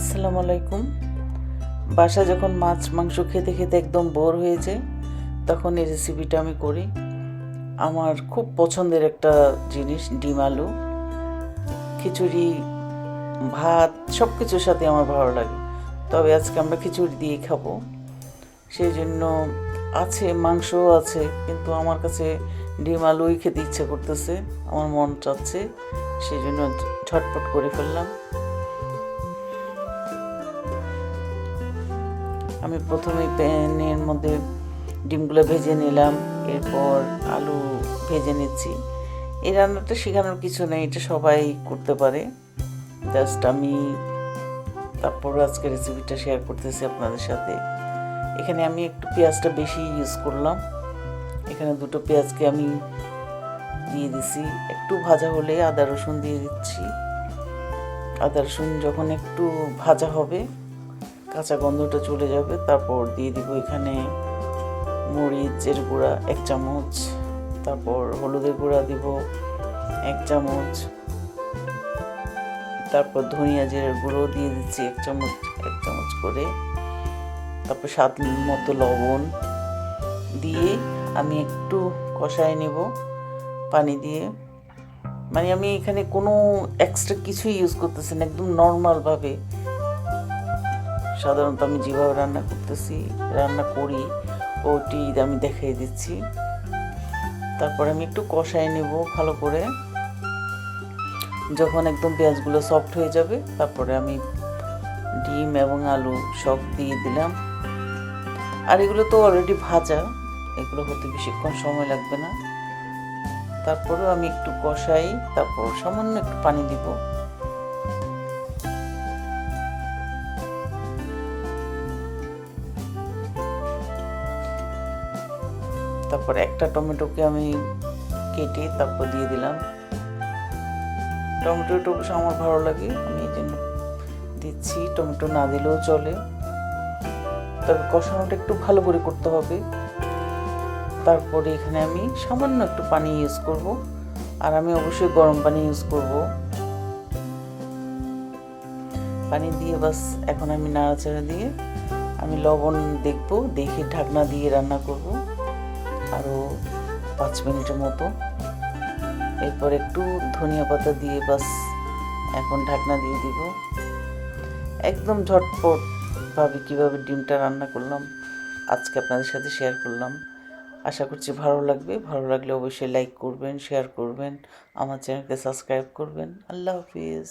আসসালামু আলাইকুম। বাসা যখন মাছ, মাংস খেতে খেতে একদম বোর হয়ে যায় তখন এই রেসিপিটা আমি করি। আমার খুব পছন্দের একটা জিনিস, ডিম আলু। খিচুড়ি, ভাত সব কিছুর সাথে আমার ভালো লাগে। তবে আজকে আমরা খিচুড়ি দিয়ে খাব। সেই জন্য আছে, মাংসও আছে, কিন্তু আমার কাছে ডিম আলুই খেতে ইচ্ছে করতেছে। আমার মন চাচ্ছে, সেই জন্য ঝটপট করে ফেললাম। আমি প্রথমে প্যানের মধ্যে ডিমগুলো ভেজে নিলাম, এরপর আলু ভেজে নিচ্ছি। এই রান্নাটা শেখানোর কিছু নেই, এটা সবাই করতে পারে। জাস্ট আমি তারপর আজকে রেসিপিটা শেয়ার করতেছি আপনাদের সাথে। এখানে আমি একটু পেঁয়াজটা বেশি ইউজ করলাম। এখানে দুটো পেঁয়াজকে আমি দিয়ে দিছি। একটু ভাজা হলে আদা রসুন দিয়ে দিচ্ছি। আদা রসুন যখন একটু ভাজা হবে কাঁচা গন্ধটা চলে যাবে। তারপর দিয়ে দিব এখানে মরিচের গুঁড়া, এক চামচ। তারপর হলুদের গুঁড়া দিব এক চামচ। তারপর ধনিয়া জিরার গুঁড়ো দিয়ে দিচ্ছি এক চামচ এক চামচ করে। তারপর স্বাদ মতো লবণ দিয়ে আমি একটু কষায় নেব পানি দিয়ে। মানে আমি এখানে কোনো এক্সট্রা কিছুই ইউজ করতেছি না, একদম নর্মালভাবে সাধারণত আমি যেভাবে রান্না করতেছি, রান্না করি, ওটি আমি দেখাই দিচ্ছি। তারপরে আমি একটু কষাই নেব ভালো করে। যখন একদম পেঁয়াজগুলো সফট হয়ে যাবে, তারপরে আমি ডিম এবং আলু সব দিয়ে দিলাম। আর এগুলো তো অলরেডি ভাজা, এগুলো হতে বেশিক্ষণ সময় লাগবে না। তারপরেও আমি একটু কষাই, তারপর সামান্য একটু পানি দিব। তারপর একটা টমেটোকে আমি কেটে তারপর দিয়ে দিলাম। টমেটোটা অবশ্য আমার ভালো লাগে, আমি এই জন্য দিচ্ছি। টমেটো না দিলেও চলে। তবে কষানোটা একটু ভালো করে করতে হবে। তারপরে এখানে আমি সামান্য একটু পানি ইউজ করব। আর আমি অবশ্যই গরম পানি ইউজ করব। পানি দিয়ে বাস, এখন আমি নাড়াচাড়া দিয়ে আমি লবণ দেখব, দেখে ঢাকনা দিয়ে রান্না করব। আরও পাঁচ মিনিটের মতো। এরপর একটু ধনিয়া পাতা দিয়ে বাস এখন ঢাকনা দিয়ে দিব। একদম ঝটপট ভাবে কীভাবে ডিমটা রান্না করলাম, আজকে আপনাদের সাথে শেয়ার করলাম। আশা করছি ভালো লাগবে। ভালো লাগলে অবশ্যই লাইক করবেন শেয়ার করবেন, আমার চ্যানেলকে সাবস্ক্রাইব করবেন। আল্লাহ হাফিজ।